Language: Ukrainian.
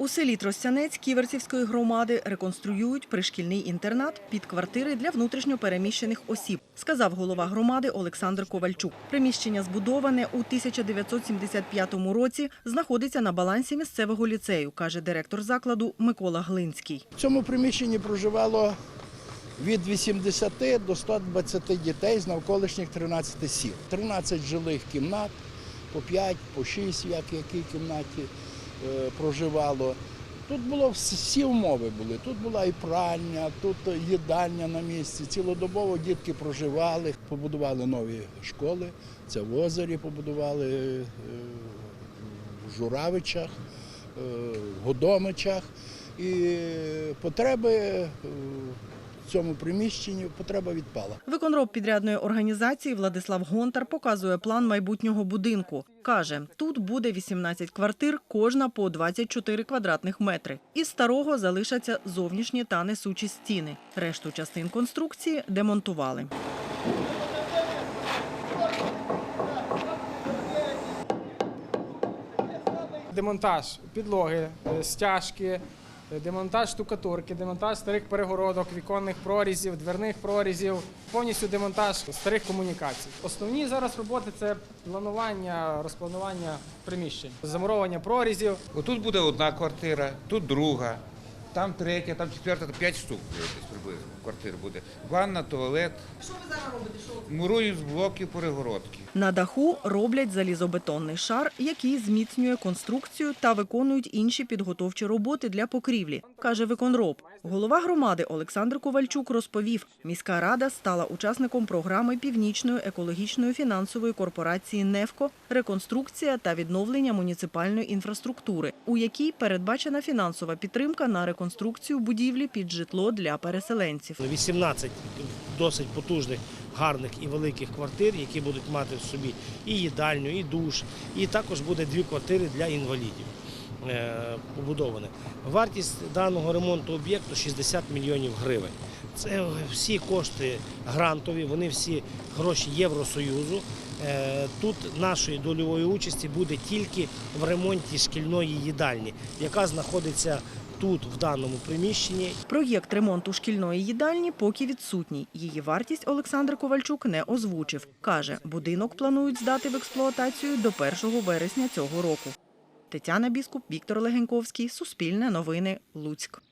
У селі Тростянець Ківерцівської громади реконструюють пришкільний інтернат під квартири для внутрішньопереміщених осіб, сказав голова громади Олександр Ковальчук. Приміщення збудоване у 1975 році, знаходиться на балансі місцевого ліцею, каже директор закладу Микола Глинський. В цьому приміщенні проживало від 80 до 120 дітей з навколишніх 13 сіл. 13 жилих кімнат, по 5, по 6, як в якій кімнаті проживало. Тут було всі умови були. Тут була і пральня, тут їдальня на місці. Цілодобово дітки проживали, побудували нові школи. Це в озері побудували е, в Журавичах, е, в Годомичах. І потреби е, цьому приміщенні потреба відпала. Виконроб підрядної організації Владислав Гонтар показує план майбутнього будинку. Каже, тут буде 18 квартир, кожна по 24 квадратних метри. Із старого залишаться зовнішні та несучі стіни. Решту частин конструкції демонтували. демонтаж підлоги, е, стяжки, демонтаж штукатурки, демонтаж старих перегородок, віконних прорізів, дверних прорізів, повністю демонтаж старих комунікацій. Основні зараз роботи це планування, розпланування приміщень, замуровування прорізів, Отут буде одна квартира, тут друга, там третя, там четверта, там п'ять штук десь приблизно квартир буде. Ванна, туалет. Що ви зараз робите? Мурую з блоків перегородки. На даху роблять залізобетонний шар, який зміцнює конструкцію та виконують інші підготовчі роботи для покрівлі, каже виконроб. Голова громади Олександр Ковальчук розповів, міська рада стала учасником програми Північної екологічної фінансової корпорації «Невко» реконструкція та відновлення муніципальної інфраструктури, у якій передбачена фінансова підтримка на реконструкцію будівлі під житло для переселенців. 18 досить потужних, гарних і великих квартир, які будуть мати в собі і їдальню, і душ, і також буде дві квартири для інвалідів. е, Побудоване. Вартість даного ремонту об'єкту 60 мільйонів гривень. Це всі кошти грантові, вони всі гроші Євросоюзу. Е, Тут нашої дольової участі буде тільки в ремонті шкільної їдальні, яка знаходиться тут, в даному приміщенні. Проєкт ремонту шкільної їдальні поки відсутній. Її вартість Олександр Ковальчук не озвучив. Каже, будинок планують здати в експлуатацію до 1 вересня цього року. Тетяна Біскуп, Віктор Легеньковський, Суспільне новини, Луцьк.